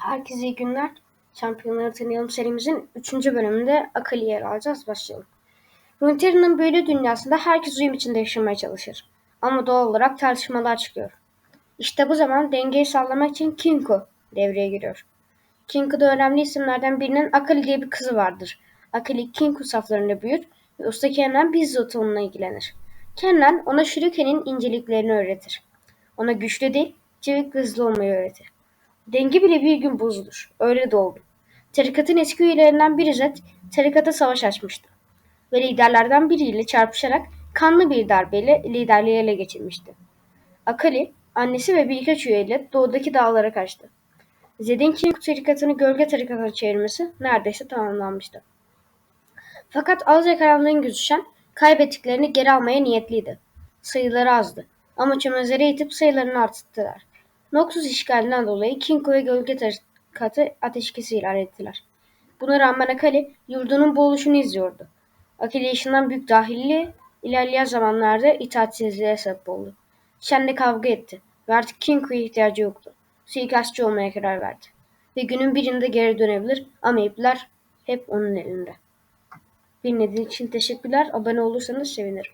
Herkese iyi günler. Şampiyonları tanıyalım serimizin 3. bölümünde Akali'yi yer alacağız. Başlayalım. Runeterra'nın büyülü dünyasında herkes uyum içinde yaşamaya çalışır. Ama doğal olarak tartışmalar çıkıyor. İşte bu zaman dengeyi sağlamak için Kinko devreye giriyor. Kinko'da önemli isimlerden birinin Akali diye bir kızı vardır. Akali Kinko saflarında büyür ve usta Kennen bizzat onunla ilgilenir. Kennen ona Shuriken'in inceliklerini öğretir. Ona güçlü değil, çevik hızlı olmayı öğretir. Denge bile bir gün bozulur. Öyle de oldu. Tarikatın eski üyelerinden biri Zed, tarikata savaş açmıştı. Ve liderlerden biriyle çarpışarak kanlı bir darbeyle liderliği ele geçirmişti. Akali, annesi ve birkaç üyeyle doğudaki dağlara kaçtı. Zed'in King tarikatını gölge tarikatına çevirmesi neredeyse tamamlanmıştı. Fakat Alca karanlığın gözüşen kaybettiklerini geri almaya niyetliydi. Sayıları azdı ama çömezlere itip sayılarını arttırdılar. Noxus işgalinden dolayı Kinko ve Gölge Tarikatı ateşkesi ilan ettiler. Buna rağmen Akali yurdunun boğuluşunu izliyordu. Akali yaşından büyük dahilli ilerleyen zamanlarda itaatsizliğe sebep oldu. Shen'le kavga etti ve artık Kinko'ya ihtiyacı yoktu. Suikastçı olmaya karar verdi. Ve günün birinde geri dönebilir ama ipler hep onun elinde. Dinlediğiniz için teşekkürler. Abone olursanız sevinirim.